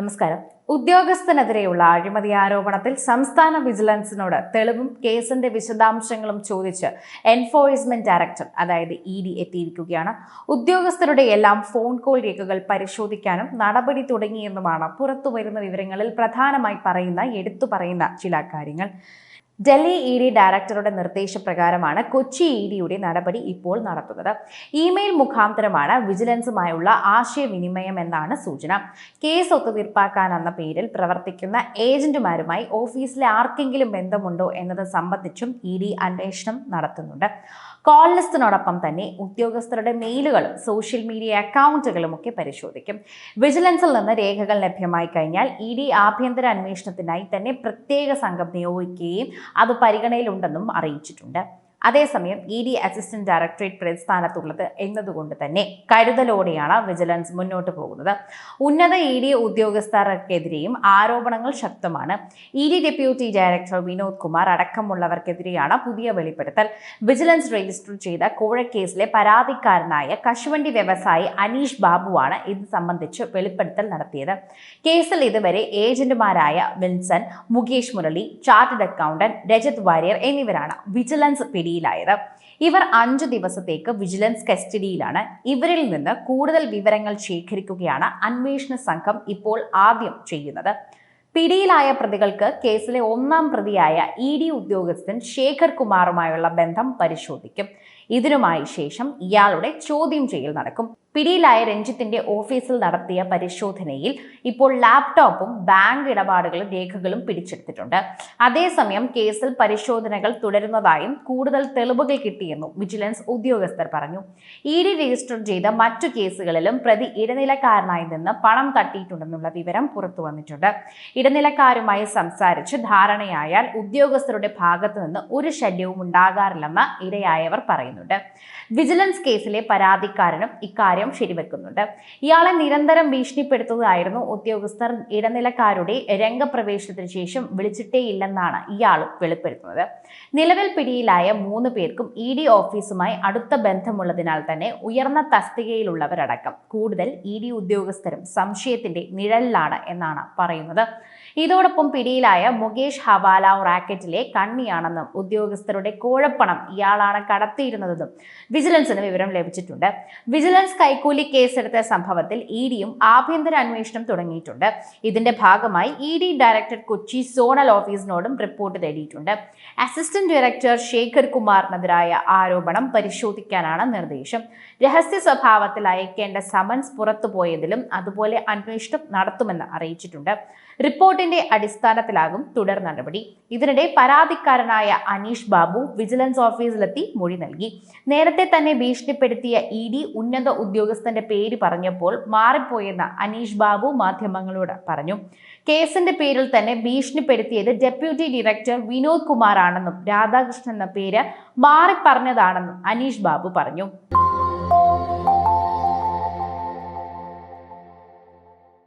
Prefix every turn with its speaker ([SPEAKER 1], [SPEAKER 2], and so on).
[SPEAKER 1] നമസ്കാരം. ഉദ്യോഗസ്ഥനെതിരെയുള്ള അഴിമതി ആരോപണത്തിൽ സംസ്ഥാന വിജിലൻസിനോട് തെളിവും കേസിന്റെ വിശദാംശങ്ങളും ചോദിച്ച് എൻഫോഴ്സ്മെന്റ് ഡയറക്ടർ അതായത് ഇ ഡി എത്തിയിരിക്കുകയാണ്. ഉദ്യോഗസ്ഥരുടെ എല്ലാം ഫോൺ കോൾ രേഖകൾ പരിശോധിക്കാനും നടപടി തുടങ്ങിയെന്നുമാണ് പുറത്തുവരുന്ന വിവരങ്ങളിൽ പ്രധാനമായി പറയുന്ന എടുത്തു പറയുന്ന ചില കാര്യങ്ങൾ. ഡൽഹി ഇ ഡി ഡയറക്ടറുടെ നിർദ്ദേശപ്രകാരമാണ് കൊച്ചി ഇ ഡിയുടെ നടപടി ഇപ്പോൾ നടത്തുന്നത്. ഇമെയിൽ മുഖാന്തരമാണ് വിജിലൻസുമായുള്ള ആശയവിനിമയം എന്നാണ് സൂചന. കേസ് ഒത്തുതീർപ്പാക്കാനെന്ന പേരിൽ പ്രവർത്തിക്കുന്ന ഏജന്റുമാരുമായി ഓഫീസിലെ ആർക്കെങ്കിലും ബന്ധമുണ്ടോ എന്നത് സംബന്ധിച്ചും ഇ ഡി അന്വേഷണം നടത്തുന്നുണ്ട്. കോൾ ലിസ്റ്റിനോടൊപ്പം തന്നെ ഉദ്യോഗസ്ഥരുടെ മെയിലുകളും സോഷ്യൽ മീഡിയ അക്കൗണ്ടുകളും ഒക്കെ പരിശോധിക്കും. വിജിലൻസിൽ നിന്ന് രേഖകൾ ലഭ്യമായി കഴിഞ്ഞാൽ ഇ ഡി ആഭ്യന്തര അന്വേഷണത്തിനായി തന്നെ പ്രത്യേക സംഘം നിയോഗിക്കുകയും അത് പരിഗണനയിലുണ്ടെന്നും അറിയിച്ചിട്ടുണ്ട്. അതേസമയം ഇ ഡി അസിസ്റ്റന്റ് ഡയറക്ടറേറ്റ് പ്രതിസ്ഥാനത്തുള്ളത് എന്നതുകൊണ്ട് തന്നെ കരുതലോടെയാണ് വിജിലൻസ് മുന്നോട്ട് പോകുന്നത്. ഉന്നത ഇ ഡി ഉദ്യോഗസ്ഥർക്കെതിരെയും ആരോപണങ്ങൾ ശക്തമാണ്. E D deputy director Vinod Kumar അടക്കമുള്ളവർക്കെതിരെയാണ് പുതിയ വെളിപ്പെടുത്തൽ. വിജിലൻസ് രജിസ്റ്റർ ചെയ്ത കോഴക്കേസിലെ പരാതിക്കാരനായ കശുവണ്ടി വ്യവസായി അനീഷ് ബാബുവാണ് ഇത് സംബന്ധിച്ച് വെളിപ്പെടുത്തൽ നടത്തിയത്. കേസിൽ ഇതുവരെ ഏജന്റുമാരായ വിൻസൻ മുകേഷ് മുരളി ചാർട്ടേഡ് അക്കൗണ്ടന്റ് രജത് വാര്യർ എന്നിവരാണ് വിജിലൻസ് പിടിയിലായത് ഇവർ അഞ്ചു ദിവസത്തേക്ക് വിജിലൻസ് കസ്റ്റഡിയിലാണ്. ഇവരിൽ നിന്ന് കൂടുതൽ വിവരങ്ങൾ ശേഖരിക്കുകയാണ് അന്വേഷണ സംഘം ഇപ്പോൾ ആദ്യം ചെയ്യുന്നത്. പിടിയിലായ പ്രതികൾക്ക് കേസിലെ ഒന്നാം പ്രതിയായ ഇ ഡി ഉദ്യോഗസ്ഥൻ ശേഖർ കുമാറുമായുള്ള ബന്ധം പരിശോധിക്കും. ഇതിനുമായി ശേഷം ഇയാളുടെ ചോദ്യം ചെയ്യൽ നടക്കും. പിടിയിലായ രഞ്ജിത്തിന്റെ ഓഫീസിൽ നടത്തിയ പരിശോധനയിൽ ഇപ്പോൾ ലാപ്ടോപ്പും ബാങ്ക് ഇടപാടുകളും രേഖകളും പിടിച്ചെടുത്തിട്ടുണ്ട്. അതേസമയം കേസിൽ പരിശോധനകൾ തുടരുന്നതായും കൂടുതൽ തെളിവുകൾ കിട്ടിയെന്നും വിജിലൻസ് ഉദ്യോഗസ്ഥർ പറഞ്ഞു. ഇ ഡി രജിസ്റ്റർ ചെയ്ത മറ്റു കേസുകളിലും പ്രതി ഇടനിലക്കാരനായി നിന്ന് പണം തട്ടിയിട്ടുണ്ടെന്നുള്ള വിവരം പുറത്തു വന്നിട്ടുണ്ട്. ഇടനിലക്കാരുമായി സംസാരിച്ച് ധാരണയായാൽ ഉദ്യോഗസ്ഥരുടെ ഭാഗത്തു നിന്ന് ഒരു ശല്യവും ഉണ്ടാകാറില്ലെന്ന് ഇരയായവർ പറയുന്നുണ്ട്. വിജിലൻസ് കേസിലെ പരാതിക്കാരനും ഇക്കാര്യം ശരിവെക്കുന്നുണ്ട്. ഇയാളെ നിരന്തരം ഭീഷണിപ്പെടുത്തുകയായിരുന്നു ഉദ്യോഗസ്ഥർ ഇടനിലക്കാരുടെ രംഗപ്രവേശനത്തിന് ശേഷം വിളിച്ചിട്ടേ ഇല്ലെന്നാണ് ഇയാളും വെളിപ്പെടുത്തുന്നത്. നിലവിൽ പിടിയിലായ മൂന്ന് പേർക്കും ഇ ഡി ഓഫീസുമായി അടുത്ത ബന്ധമുള്ളതിനാൽ തന്നെ ഉയർന്ന തസ്തികയിലുള്ളവരടക്കം കൂടുതൽ ഇ ഡി ഉദ്യോഗസ്ഥരും സംശയത്തിന്റെ നിഴലിലാണ് എന്നാണ് പറയുന്നത്. ഇതോടൊപ്പം പിടിയിലായ മുകേഷ് ഹവാല റാക്കറ്റിലെ കണ്ണിയാണെന്നും ഉദ്യോഗസ്ഥരുടെ കോഴപ്പണം ഇയാളാണ് കടത്തിയിരുന്നതെന്നും വിജിലൻസിന് വിവരം ലഭിച്ചിട്ടുണ്ട്. വിജിലൻസ് കൈക്കൂലി കേസെടുത്ത സംഭവത്തിൽ ഇ ഡിയും ആഭ്യന്തര അന്വേഷണം തുടങ്ങിയിട്ടുണ്ട്. ഇതിന്റെ ഭാഗമായി E D director Kochi zonal ഓഫീസിനോടും report തേടിയിട്ടുണ്ട്. അസിസ്റ്റന്റ് ഡയറക്ടർ ശേഖർ കുമാറിനെതിരായ ആരോപണം പരിശോധിക്കാനാണ് നിർദ്ദേശം. രഹസ്യ സ്വഭാവത്തിൽ അയക്കേണ്ട സമൻസ് പുറത്തുപോയതിലും അതുപോലെ അന്വേഷണം നടത്തുമെന്ന് അറിയിച്ചിട്ടുണ്ട്. റിപ്പോർട്ടിന്റെ അടിസ്ഥാനത്തിലാകും തുടർ നടപടി. ഇതിനിടെ പരാതിക്കാരനായ അനീഷ് ബാബു വിജിലൻസ് ഓഫീസിലെത്തി മൊഴി നൽകി. നേരത്തെ തന്നെ ഭീഷണിപ്പെടുത്തിയ ഇ ഡി ഉന്നത ഉദ്യോഗസ്ഥന്റെ പേര് പറഞ്ഞപ്പോൾ മാറിപ്പോയെന്ന് അനീഷ് ബാബു മാധ്യമങ്ങളോട് പറഞ്ഞു. കേസിന്റെ പേരിൽ തന്നെ ഭീഷണിപ്പെടുത്തിയത് ഡെപ്യൂട്ടി ഡയറക്ടർ വിനോദ് കുമാർ ആണെന്നും രാധാകൃഷ്ണൻ എന്ന പേര് മാറി പറഞ്ഞതാണെന്നും അനീഷ് ബാബു പറഞ്ഞു.